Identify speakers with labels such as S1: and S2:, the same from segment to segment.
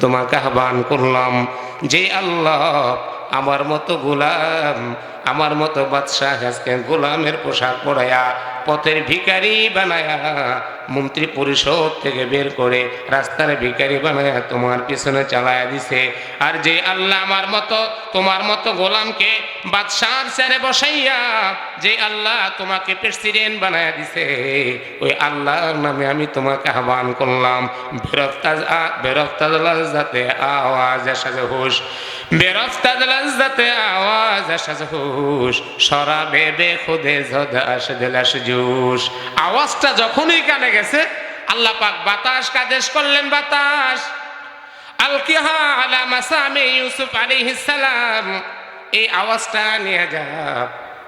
S1: তোমাকে আহ্বান করলাম যে আল্লাহ আমার মতো গোলাম আমার মতো বাদশাহ আজকে গোলামের পোশাক পরায়া পথের ভিখারি বানায়া মন্ত্রী পরিষদ থেকে বের করে রাস্তার ভিখারি বানায়া তোমার পিছনে চালায়া দিছে। আর যে আল্লাহ আমার মতো, তোমার মতো গোলামকে বাদশার স্যারে বসাইয়া যে আল্লাহ তোমাকে প্রেসিডেন্ট বানায়া দিছে, ওই আল্লাহর নামে আমি তোমাকে আহ্বান করলাম। বেরফতাজ বেরফতাজ যাতে আওয়াজ সাজে হুশ। বেরফতাজ যাতে আওয়াজ আসাজ হুশ। সরা বেবে খুদে ঝদ আস দিলাস জুস। আওয়াজটা যখনই কানে গেছে, আল্লাহ পাক বাতাস কাদেশ করলেন বাতাস। আলকিহা আলা মাসামি ইউসুফ আলাইহিস সালাম, এই আওয়াজটা নিয়ে যা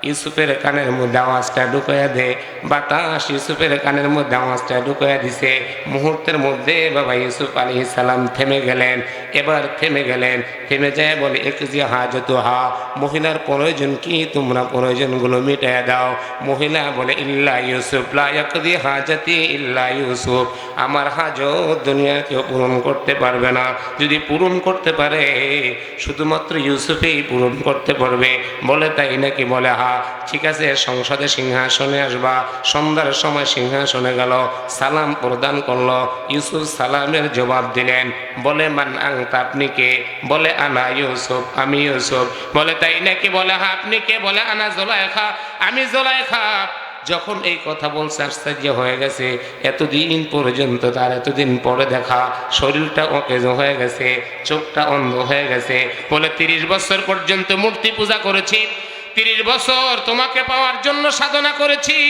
S1: ইউসুফের কানের মধ্যে আওয়াজটা ঢুকাইয়া দে। বাতাস ইউসুফের কানের মধ্যে আওয়াজটা ঢুকাইয়া দিছে। মুহূর্তের মধ্যে বাবা ইউসুফ আলী সালাম থেমে গেলেন। এবার থেমে গেলেন। থেমে যায় বলে এক যে হাজত হা। মহিলার প্রয়োজন কি? তোমরা প্রয়োজনগুলো মিটাইয়া দাও। মহিলা বলে, ইল্লা ইউসুফ, লা ইয়াকদি হাজাতি ইল্লা ইউসুফ। আমার হাজত দুনিয়া কেউ পূরণ করতে পারবে না। যদি পূরণ করতে পারে, শুধুমাত্র ইউসুফেই পূরণ করতে পারবে। বলে তাই নাকি? বলে, হা ঠিক আছে, সংসদে সিংহাসনে আসবা। সন্ধ্যার সময় সিংহাসনে গেল, সালাম প্রদান করল। ইউসুফ সালামের জবাব দিলেন, বলে, মান আং আপনি কে? বলে, আনা ইউসুফ, আমি ইউসুফ। বলে, তাই নাকি? বলে হা আপনি কে? বলে, আনা জোলাইখা, আমি জোলাইখা। যখন এই কথা বলছে, আশ্চর্য হয়ে গেছে, এতদিন পর্যন্ত তার এতদিন পরে দেখা, শরীরটা অকেজ হয়ে গেছে, চোখটা অন্ধ হয়ে গেছে। বলে, তিরিশ বছর পর্যন্ত মূর্তি পূজা করেছি তিরিশ বছর তোমাকে পাওয়ার জন্য সাধনা করেছি।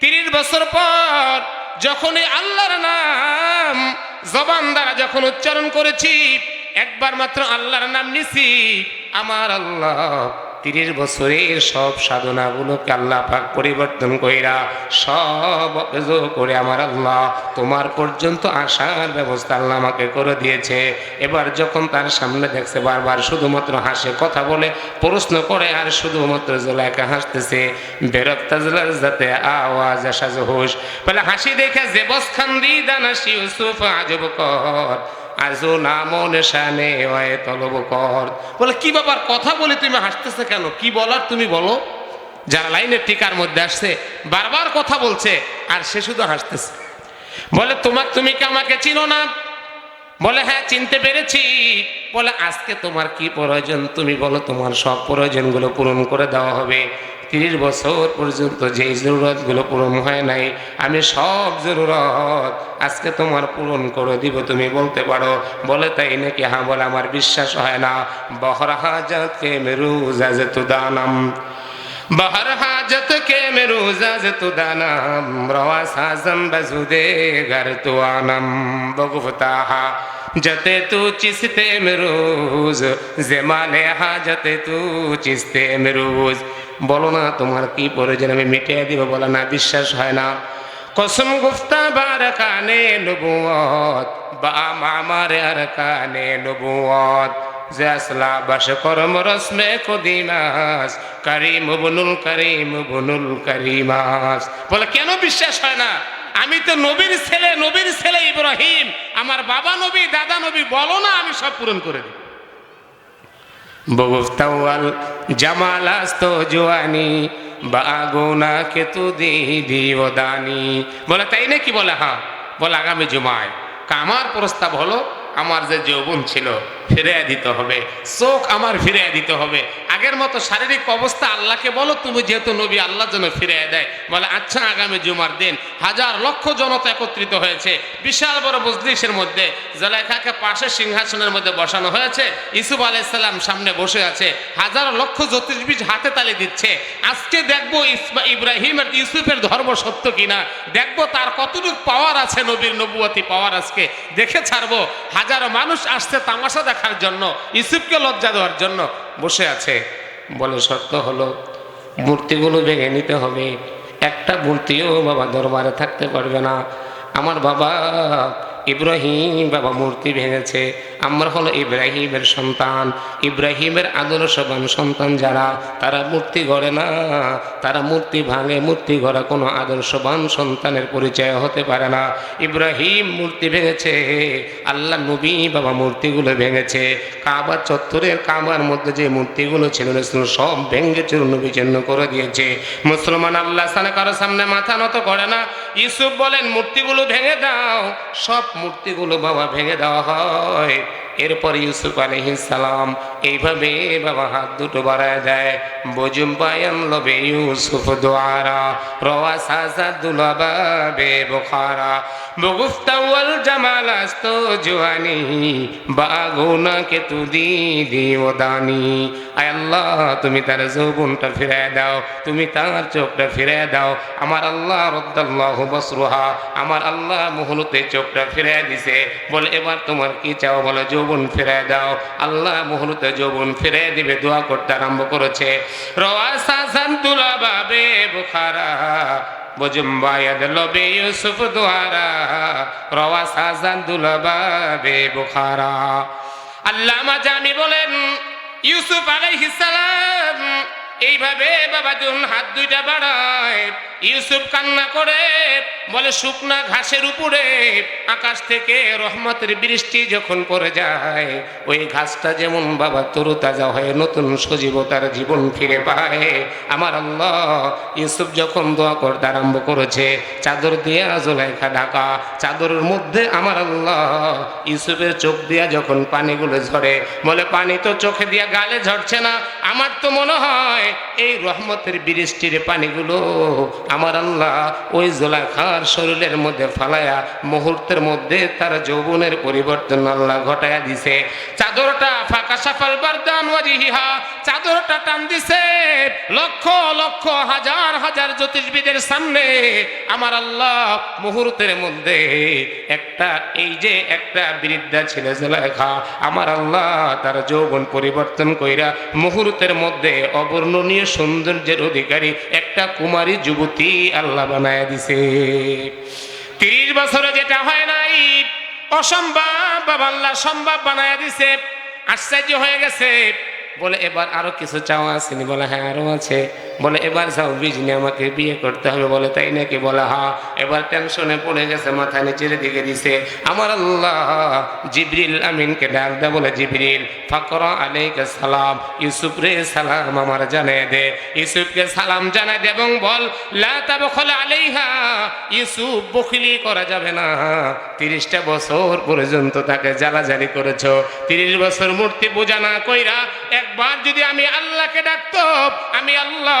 S1: তিরিশ বছর পর যখনই আল্লাহর নাম জবান দ্বারা যখন উচ্চারণ করেছি, একবার মাত্র আল্লাহর নাম নিছি, আমার আল্লাহ তিরিশ বছরের সব সাধনাগুলোকে আল্লাহ পাক পরিবর্তন কইরা সব করে আমার আল্লাহ তোমার পর্যন্ত আসার ব্যবস্থা আল্লাহ আমাকে করে দিয়েছে। এবার যখন তার সামনে দেখছে, বারবার শুধুমাত্র হাসে, কথা বলে, প্রশ্ন করে আর শুধুমাত্র জোলাইকা হাসতেছে জোলার যাতে আওয়াজ আসাজ হোস বলে, হাসি দেখে জেবস খান্দি দানাসি ইউসুফ আজব কর। আজও নামন শানে ওয়ে তলব কর। বলে, কি বাবার কথা বলে তুমি হাসতেছে কেন? কি বলার তুমি বলো? যারা লাইনের টিকার মধ্যে আসছে, বারবার কথা বলছে, আর সে শুধু হাসতেছে। বলে, তোমার, তুমি কি আমাকে চিনো না? বলে হ্যাঁ চিনতে পেরেছি। বলে, আজকে তোমার কি প্রয়োজন? তুমি বলো, তোমার সব প্রয়োজনগুলো পূরণ করে দেওয়া হবে। তিরিশ বছর পর্যন্ত যেই জরুরতগুলো পূরণ হয় নাই আমি সব জরুরত আজকে তোমার পূরণ করে দিব তুমি বলতে পারো বলে তাই নাকি হ্যাঁ বলে আমার বিশ্বাস হয় না বহর হাজাতকে মেরু জাজতু দানাম बहर हाजत के में रोजा तो दानम रवा साजम बजुदे घर तो आनम बगुफ्ता जते तू चिस्ते में रोज जेमाले हाजते तू চিস্তে में रोज বলো না তোমার কি প্রয়োজন? আমি মিটিয়ে দিব বলো না, বিশ্বাস হয় না। কসম গুফতা বার কানে নবুয়ত বা মামার আর কানে নবুয়ত যে আসলা বাস করম রসমে কদিমাস, করিম বনুল করিম বনুল করিমাস। বলে কেন বিশ্বাস হয় না? আমি তো নবীর ছেলে নবীর ছেলে ইব্রাহিম। আমার বাবা নবী, দাদা নবী, বলো না আমি সব পূরণ করে দিই বগুফতাওয়াল জামালাস্ত জোয়ানি, বাগুনা কে তু দি ওদানি। বলে, তাই নাকি বলে? হ্যাঁ। বলে, আগামী জুমায়। আমার প্রস্তাব হলো, আমার যে যৌবন ছিল ফিরে দিতে হবে। চোখ আমার ফিরে দিতে হবে। আগের মতো শারীরিক অবস্থা আল্লাহকে বলো, তুমি যেহেতু নবী, আল্লাহ যেন ফিরে দেয়। বলে আচ্ছা আগামী জুমার দিন হাজার লক্ষ জনতা একত্রিত হয়েছে। বিশাল বড় মজলিসের মধ্যে জলাইখাকে পাশে সিংহাসনের মধ্যে বসানো হয়েছে। ইসুফ আলাইসাল্লাম সামনে বসে আছে। হাজার লক্ষ জ্যোতিষবিজ হাতে তালি দিচ্ছে। আজকে দেখব ইব্রাহিম আর ইউসুফের ধর্ম সত্য কিনা? দেখব তার কতটুকু পাওয়ার আছে নবীর নবুয়তি পাওয়ার আজকে। দেখে ছাড়বো। হাজারো মানুষ আসছে তামাশা দেখার জন্য ইসুফকে লজ্জা দেওয়ার জন্য বসে আছে। বলে শর্ত হলো, মূর্তিগুলো ভেঙে নিতে হবে। একটা মূর্তিও বাবা দরবারে থাকতে পারবে না। আমার বাবা ইব্রাহিম বাবা মূর্তি ভেঙেছে। আমরা হলো ইব্রাহিমের সন্তান, ইব্রাহিমের আদর্শবান সন্তান যারা, তারা মূর্তি গড়ে না, তারা মূর্তি ভাঙে, মূর্তি গড়া কোনো আদর্শবান সন্তানের পরিচয় হতে পারে না। ইব্রাহিম মূর্তি ভেঙেছে, আল্লাহ নবী বাবা মূর্তিগুলো ভেঙেছে কাবার চত্বরের কাবার মধ্যে যে মূর্তিগুলো ছিল সব ভেঙে চূর্ণ বিচূর্ণ করে দিয়েছে। মুসলমান আল্লাহ সালে কারও সামনে মাথা নত করে না। ইউসুফ বলেন, মূর্তিগুলো ভেঙে দাও, সব মূর্তিগুলো বাবা ভেঙে দেওয়া হয়। এরপর ইউসুফ সালাম এইভাবে বাবা হাত দুটো বাড়ায় দেয়। বজুম বায়ান লবে ইউসুফ দোয়ারা, রওয়া সাজা দুলাবে বোখারা। বগুফতাওয়াল বাগুনা কে তু দি দি ও দানি। আল্লাহ, তুমি তার যৌবনটা ফিরায় দাও, তুমি তার চোখটা ফিরায় দাও। আমার আল্লাহ রদ্দাল্লাহ বসরুহা, আমার আল্লাহ মুহূর্তে চোখটা ফিরায় দিছে। বলে, এবার তোমার কি চাও? বলে যৌবন ফিরায় দাও। আল্লাহ মুহূর্তে যৌবন ফিরে দিবে দোয়া করতে আরম্ভ করেছে। বুখারা আল্লামা বলেন ইউসুফ আলাই সালাম এইভাবে বাবা যখন হাত দুইটা বাড়ায়। ইউসুফ কান্না করে, বলে, শুকনা ঘাসের উপরে আকাশ থেকে রহমতের বৃষ্টি যখন পড়ে যায়, ওই ঘাসটা যেমন বাবা তরুতাজা হয়ে নতুন সজীবতার জীবন ফিরে পায়। আমার আল্লাহ, ইউসুফ যখন দোয়া করতে আরম্ভ করেছে, চাদর দিয়ে আজলাইখা ঢাকা, চাদরের মধ্যে আমার আল্লাহ, ইউসুফের চোখ দিয়া যখন পানিগুলো ঝরে, বলে, পানি তো চোখে দিয়া গালে ঝরছে না, আমার তো মনে হয় এই রহমতের বৃষ্টির পানিগুলো আমার আল্লাহ ওই জোলাখার শরীরের মধ্যে ফালায়া মুহূর্তের মধ্যে তার যৌবনের পরিবর্তন আল্লাহ ঘটায়া দিছে। চাদরটা ফাঁকা সাফাল বারদান চাদরটা টান দিছে। লক্ষ লক্ষ, হাজার হাজার জ্যোতিষবিদের সামনে আমার আল্লাহ মুহূর্তের মধ্যে একটা, এই যে একটা বৃদ্ধা ছিল জোলাখা আমার আল্লাহ তার যৌবন পরিবর্তন কইরা মুহূর্তের মধ্যে অবর্ণনীয় সৌন্দর্যের অধিকারী একটা কুমারী যুবতী আল্লাহ বানায় দিছে। তিরিশ বছরে যেটা হয় নাই, অসম্ভব, বাবা আল্লাহ সম্ভব বানায় দিছে। আশ্চর্য হয়ে গেছে। বলে এবার আরও কিছু চাওয়া আসেনি বলে হ্যাঁ আরও আছে। বলে, এবার যাও বিজনি আমাকে বিয়ে করতে হবে। বলে, তাই নাকি? বলে হা এবার টেনশনে পড়ে গেছে, মাথা নিচের দিকে দিছে। আমার আল্লাহ জিবরিল আমিনকে ডাক দে বলে, জিবরিল, ফকর আলাইকে সালাম, ইউসুফ রে সালাম আমার জানাই দে। ইউসুফকে সালাম জানাই দে এবং বল, লা তাবখল আলাইহা, ইউসুফ বখিলি করা যাবে না। তিরিশটা বছর পর্যন্ত তাকে জ্বালাজালি করেছ। তিরিশ বছর মূর্তি পূজা না কইরা একবার যদি আমি আল্লাহকে ডাকতো, আমি আল্লাহ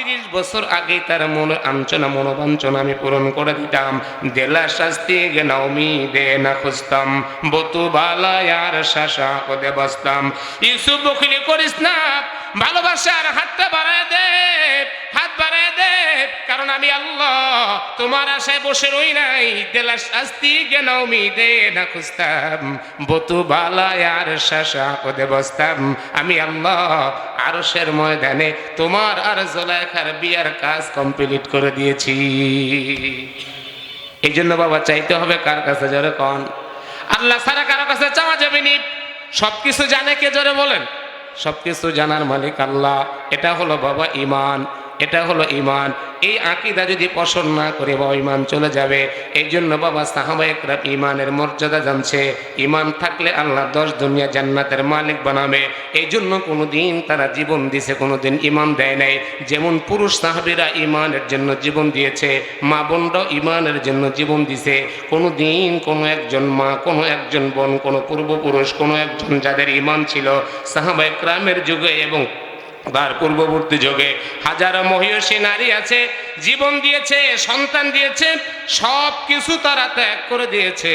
S1: তিরিশ বছর আগে তার মন আঞ্চনা মনোবাঞ্চনা আমি পূরণ করে দিতাম। দেলা শাস্তি গেনাউমি দে না খুঁজতাম বতু বালায়ার শাসা কদে বসতাম। ইউসুফ বখিলি করিস না, ভালোবাসার হাতটা বাড়ায় দে, হাত বাড়ায় দে, কারণ আমি আল্লাহ, তোমার আশায় বসে রই নাই। দেলা শাস্তি গেনাউমি দে না খুঁজতাম বতু বালায়ার শাসা কদে বসতাম। আমি আল্লাহ, আরশের ময়দানে তোমার আর জোলাইখার বিয়ার কাজ কমপ্লিট করে দিয়েছি। এই জন্য বাবা চাইতে হবে কার কাছে জোরে কন? আল্লাহ সারা কারও কাছে চাওয়া যাবে নি। সবকিছু জানে কে জোরে বলেন? সবকিছু জানার মালিক আল্লাহ। এটা হলো বাবা ইমান, এটা হলো ইমান। এই আকিদা যদি পছন্দ না করে বা ইমান চলে যাবে এই জন্য বাবা সাহাবা একরাম ইমানের মর্যাদা জানছে। ইমান থাকলে আল্লাহ দশ দুনিয়া জান্নাতের মালিক বানাবে। এই জন্য কোনো দিন তারা জীবন দিছে কোনো দিন ইমান দেয় নাই। যেমন পুরুষ সাহাবিরা ইমানের জন্য জীবন দিয়েছে, মা বোনরাও ইমানের জন্য জীবন দিছে। কোনো দিন কোনো একজন মা, কোনো একজন বোন, কোনো পূর্বপুরুষ, কোনো একজন যাদের ইমান ছিল, সাহাবা একরামের যুগে এবং তার পূর্ববর্তী যুগে হাজারো মহিষী নারী আছে, জীবন দিয়েছে, সন্তান দিয়েছে সব কিছু তারা ত্যাগ করে দিয়েছে।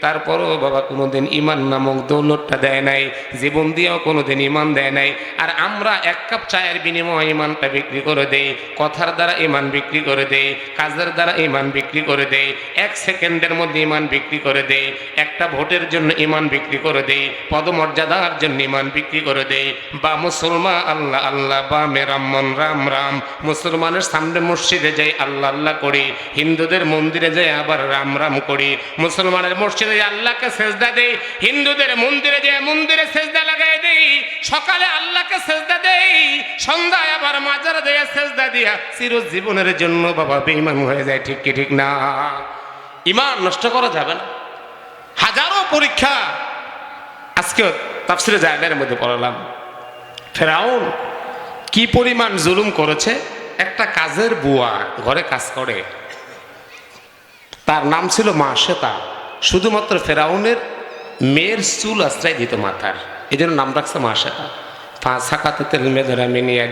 S1: তারপরও বাবা কোনোদিন ইমান নামক দৌলতটা দেয় নাই, জীবন দিয়েও কোনোদিন ইমান দেয় নাই। আর আমরা এক কাপ চায়ের বিনিময়ে ইমানটা বিক্রি করে দেই, কথার দ্বারা ইমান বিক্রি করে দেই, কাজের দ্বারা ইমান বিক্রি করে দেই, এক সেকেন্ডের মধ্যে ইমান বিক্রি করে দেই, একটা ভোটের জন্য ইমান বিক্রি করে দেই, পদমর্যাদার জন্য ইমান বিক্রি করে দেই। বা মুসলমান আল্লাহ আল্লাহ, বা মেরাম্মন রাম রাম। মুসলমানের সামনে মসজিদে যাই আল্লাহ আল্লাহ করি। হিন্দুদের মন্দিরে যাই আবার রাম রাম করি। মুসলমানের মসজিদে বসে আল্লাহকে সেজদা দেই। হিন্দুদের মন্দিরে যে মন্দিরে সেজদা লাগাই দেই। সকালে আল্লাহকে সেজদা দেই। সন্ধ্যায় আবার মাজার দিয়ে সেজদা দিয়া চিরজীবনের জন্য বাবা বেঈমান হয়ে যায়। ঠিক কি ঠিক না? ইমান নষ্ট করা যাবে না। হাজারো পরীক্ষা আজকে তাফসিরে জায়গার মধ্যে পড়ালাম। ফেরাউন কি পরিমাণ জুলুম করেছে? একটা কাজের বুয়া ঘরে কাজ করে। তার নাম ছিল মা শ্বেতা শুধুমাত্র ফেরাউনের মেয়ের চুল আশ্রয় দিত মাথার। এই জন্য নাম রাখছে মা ফাঁসা হাকাতে তেল মেধরা আমি নিয়ে